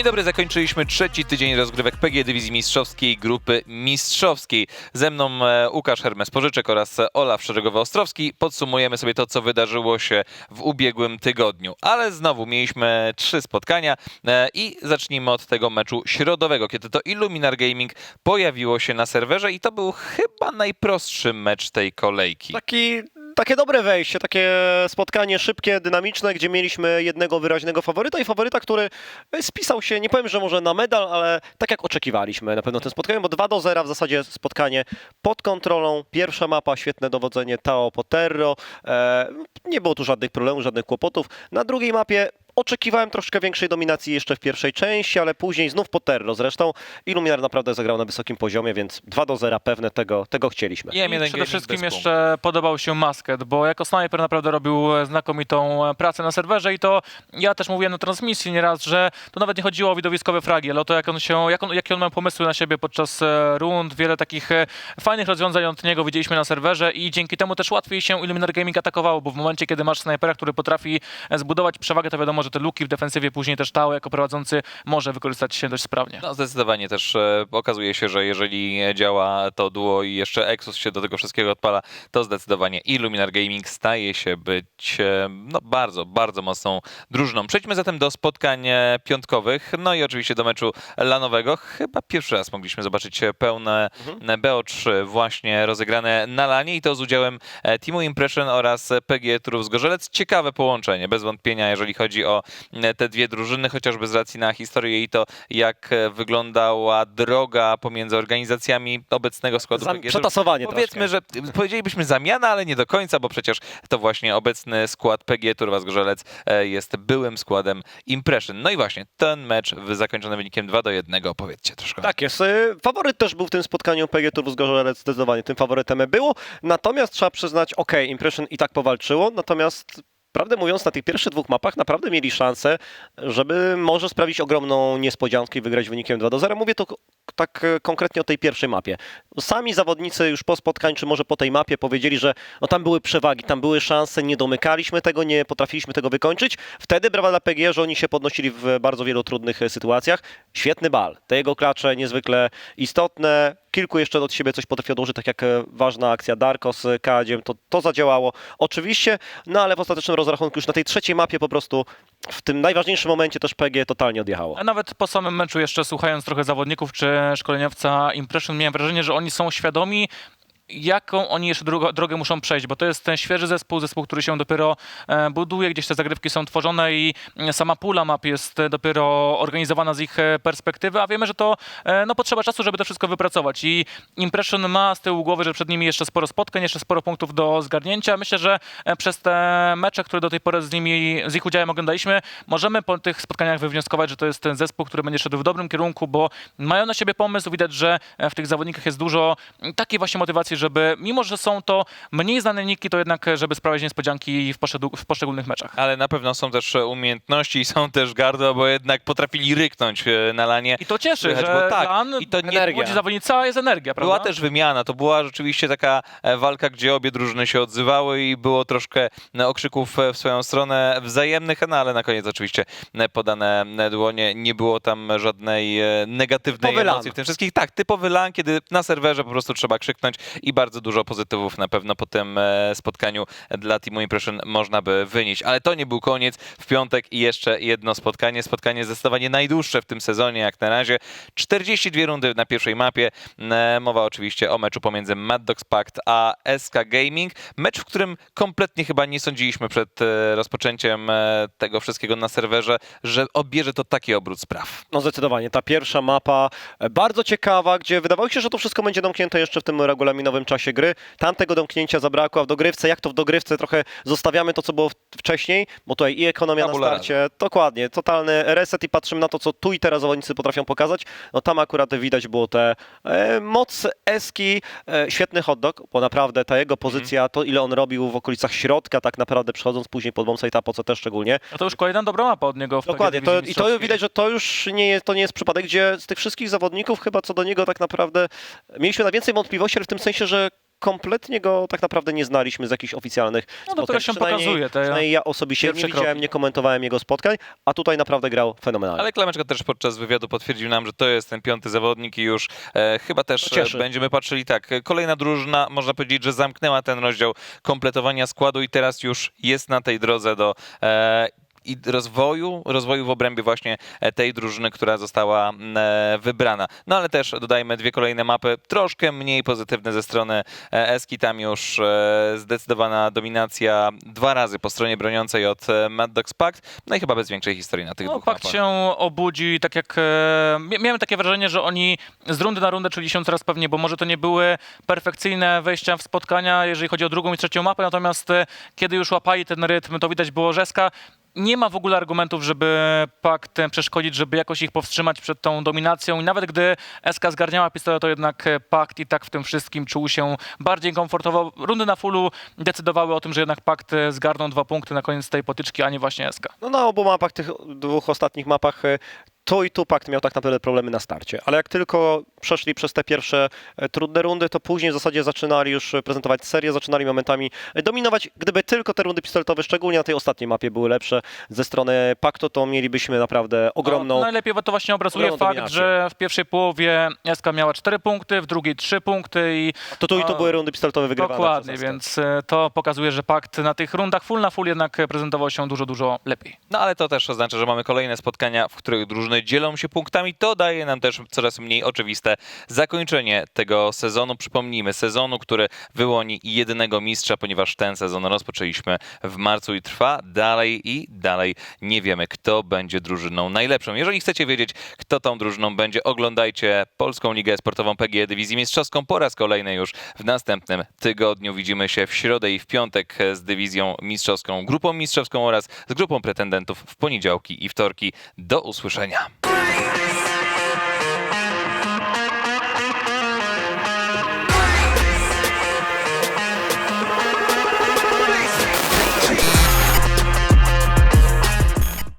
Dzień dobry, zakończyliśmy trzeci tydzień rozgrywek PG Dywizji Mistrzowskiej Grupy Mistrzowskiej. Ze mną e, Łukasz Hermes-Pożyczek oraz e, Olaf Szeregowy-Ostrowski. Podsumujemy sobie to, co wydarzyło się w ubiegłym tygodniu. Ale znowu mieliśmy trzy spotkania e, i zacznijmy od tego meczu środowego, kiedy to Illuminar Gaming pojawiło się na serwerze i to był chyba najprostszy mecz tej kolejki. Taki, takie dobre wejście, takie spotkanie szybkie, dynamiczne, gdzie mieliśmy jednego wyraźnego faworyta i faworyta, który spisał się, nie powiem, że może na medal, ale tak jak oczekiwaliśmy na pewno tym spotkaniu, bo 2 do 0 w zasadzie spotkanie pod kontrolą. Pierwsza mapa, świetne dowodzenie Tao Poterro. E, nie było tu żadnych problemów, żadnych kłopotów. Na drugiej mapie Oczekiwałem troszkę większej dominacji jeszcze w pierwszej części, ale później znów Poterro. Zresztą Illuminar naprawdę zagrał na wysokim poziomie, więc 2 do 0 pewne tego, tego chcieliśmy. I M1 I przede Gaming wszystkim jeszcze podobał się Masket, bo jako snajper naprawdę robił znakomitą pracę na serwerze i to ja też mówiłem na transmisji nieraz, że to nawet nie chodziło o widowiskowe fragi, ale o to, jak on się, jak on, jakie on ma pomysły na siebie podczas e, rund, wiele takich e, fajnych rozwiązań od niego widzieliśmy na serwerze i dzięki temu też łatwiej się Illuminar Gaming atakowało, bo w momencie, kiedy masz snajpera, który potrafi e, zbudować przewagę, to wiadomo, że te luki w defensywie później też Tao jako prowadzący może wykorzystać się dość sprawnie. No zdecydowanie też e, okazuje się, że jeżeli działa to duo i jeszcze Exus się do tego wszystkiego odpala, to zdecydowanie Illuminar Gaming staje się być e, no, bardzo, bardzo mocną drużyną. Przejdźmy zatem do spotkań e, piątkowych, no i oczywiście do meczu lanowego. Chyba pierwszy raz mogliśmy zobaczyć pełne BO3 właśnie rozegrane na lanie i to z udziałem Teamu Impression oraz PG Turów z Gorzelec. Ciekawe połączenie, bez wątpienia, jeżeli chodzi o e, te dwie drużyny, chociażby z racji na historię i to, jak e, wyglądała droga pomiędzy organizacjami obecnego składu Zam- PG. przetasowanie Powiedzmy, że powiedzielibyśmy zamiana, ale nie do końca, bo przecież to właśnie obecny skład PG Turwa z Gorzelec e, jest byłym składem Impression. No i właśnie, ten mecz zakończony wynikiem 2 do 1. Opowiedzcie troszkę. Tak jest. Y, Faworyt też był w tym spotkaniu PG Turów z Gorzelec, zdecydowanie tym faworytem było. Natomiast trzeba przyznać, ok, Impression i tak powalczyło, natomiast Prawdę mówiąc, na tych pierwszych dwóch mapach naprawdę mieli szansę, żeby może sprawić ogromną niespodziankę i wygrać wynikiem 2 do 0. Mówię to tak e, konkretnie o tej pierwszej mapie. Sami zawodnicy już po spotkaniu, czy może po tej mapie powiedzieli, że no tam były przewagi, tam były szanse, nie domykaliśmy tego, nie potrafiliśmy tego wykończyć. Wtedy brawa dla PG, że oni się podnosili w bardzo wielu trudnych e, sytuacjach. Świetny bal. Te jego klacze niezwykle istotne. Kilku jeszcze od siebie coś potrafiło dołożyć, tak jak e, ważna akcja Darko z Kadziem, to, to zadziałało oczywiście, no ale w ostatecznym rozrachunku już na tej trzeciej mapie po prostu w tym najważniejszym momencie też PG totalnie odjechało. A nawet po samym meczu jeszcze słuchając trochę zawodników czy szkoleniowca Impression miałem wrażenie, że oni są świadomi jaką oni jeszcze drogę, drogę muszą przejść, bo to jest ten świeży zespół, zespół, który się dopiero e, buduje, gdzieś te zagrywki są tworzone i mm, sama pula map jest e, dopiero organizowana z ich e, perspektywy, a wiemy, że to e, no, potrzeba czasu, żeby to wszystko wypracować. I Impression ma z tyłu głowy, że przed nimi jeszcze sporo spotkań, jeszcze sporo punktów do zgarnięcia. Myślę, że e, przez te mecze, które do tej pory z nimi, z ich udziałem oglądaliśmy, możemy po tych spotkaniach wywnioskować, że to jest ten zespół, który będzie szedł w dobrym kierunku, bo mają na siebie pomysł, widać, że e, w tych zawodnikach jest dużo takiej właśnie motywacji, żeby mimo, że są to mniej znane niki, to jednak, żeby sprawiać niespodzianki w, w poszczególnych meczach. Ale na pewno są też umiejętności i są też gardła, bo jednak potrafili ryknąć e, na lanie. I to cieszy, Słychać, że bo tak, LAN, i to nie- energia. młodzi zawodnicy, a jest energia, prawda? Była też wymiana, to była rzeczywiście taka e, walka, gdzie obie drużyny się odzywały i było troszkę e, okrzyków w swoją stronę wzajemnych, no ale na koniec oczywiście podane dłonie, nie było tam żadnej negatywnej Typowy emocji LAN. w tym wszystkich. Tak, typowy LAN, kiedy na serwerze po prostu trzeba krzyknąć i bardzo dużo pozytywów na pewno po tym e, spotkaniu dla Teamu Impression można by wynieść. Ale to nie był koniec. W piątek i jeszcze jedno spotkanie. Spotkanie zdecydowanie najdłuższe w tym sezonie jak na razie. 42 rundy na pierwszej mapie. E, Mowa oczywiście o meczu pomiędzy Mad Dogs Pact a SK Gaming. Mecz, w którym kompletnie chyba nie sądziliśmy przed e, rozpoczęciem tego wszystkiego na serwerze, że obierze to taki obrót spraw. No zdecydowanie, ta pierwsza mapa bardzo ciekawa, gdzie wydawało się, że to wszystko będzie domknięte jeszcze w tym regulaminowym czasie gry. Tam tego domknięcia zabrakło, a w dogrywce, jak to w dogrywce, trochę zostawiamy to, co było wcześniej, bo tutaj i ekonomia na starcie, dokładnie, totalny reset i patrzymy na to, co tu i teraz zawodnicy potrafią pokazać. No tam akurat widać było te e, moc Eski, e, świetny hot dog, bo naprawdę ta jego pozycja, to ile on robił w okolicach środka, tak naprawdę przechodząc później pod bombsite tapo, co też szczególnie, No to już kolejna dobra mapa od niego w Dokładnie, to, i to widać, że to już nie jest, to nie jest przypadek, gdzie z tych wszystkich zawodników chyba co do niego tak naprawdę mieliśmy najwięcej wątpliwości, ale w tym sensie, że kompletnie go tak naprawdę nie znaliśmy z jakichś oficjalnych No dopiero się Przynajmniej- pokazuje. Te, Przynajmniej ja osobiście nie widziałem, kroki. nie komentowałem jego spotkań, a tutaj naprawdę grał fenomenalnie. Ale Klameczka też podczas wywiadu potwierdził nam, że to jest ten piąty zawodnik i już e, chyba też cieszy. e, będziemy patrzyli tak. e, Kolejna drużyna, można powiedzieć, że zamknęła ten rozdział kompletowania składu i teraz już jest na tej drodze do e, i rozwoju, rozwoju w obrębie właśnie e, tej drużyny, która została e, wybrana. No ale też dodajmy dwie kolejne mapy, troszkę mniej pozytywne ze strony e, Eski, tam już zdecydowana dominacja dwa razy po stronie broniącej od Mad Dogs Pact, no i chyba bez większej historii na tych No, dwóch Pakt mapach. się obudzi, tak jak... Mia- miałem takie wrażenie, że oni z rundy na rundę czuli się coraz pewniej, bo może to nie były perfekcyjne wejścia w spotkania, jeżeli chodzi o drugą i trzecią mapę, natomiast kiedy już łapali ten rytm, to widać było, że Eska nie ma w ogóle argumentów, żeby Pakt przeszkodzić, żeby jakoś ich powstrzymać przed tą dominacją i nawet gdy SK zgarniała pistolet, to jednak Pakt i tak w tym wszystkim czuł się bardziej komfortowo. Rundy na fullu decydowały o tym, że jednak Pakt zgarnął dwa punkty na koniec tej potyczki, a nie właśnie SK. No na obu mapach, tych dwóch ostatnich mapach, tu i tu Pakt miał tak naprawdę problemy na starcie, ale jak tylko przeszli przez te pierwsze e, trudne rundy, to później w zasadzie zaczynali już prezentować serię, zaczynali momentami e, dominować. Gdyby tylko te rundy pistoletowe, szczególnie na tej ostatniej mapie, były lepsze ze strony Paktu, to mielibyśmy naprawdę ogromną... No, najlepiej to właśnie obrazuje fakt, dominację. że w pierwszej połowie SK miała 4 punkty, w drugiej 3 punkty i To tu i tu a, były rundy pistoletowe wygrywane. dokładnie, przez SK. więc e, to pokazuje, że Pakt na tych rundach full na full jednak prezentował się dużo, dużo lepiej. No ale to też oznacza, że mamy kolejne spotkania, w których drużyny dzielą się punktami. To daje nam też coraz mniej oczywiste zakończenie tego sezonu. Przypomnijmy, sezonu, który wyłoni jedynego mistrza, ponieważ ten sezon rozpoczęliśmy w marcu i trwa dalej i dalej nie wiemy, kto będzie drużyną najlepszą. Jeżeli chcecie wiedzieć, kto tą drużyną będzie, oglądajcie Polską Ligę Sportową PGE Dywizji Mistrzowską po raz kolejny już w następnym tygodniu. Widzimy się w środę i w piątek z dywizją mistrzowską, grupą mistrzowską oraz z grupą pretendentów w poniedziałki i wtorki. Do usłyszenia. Yeah.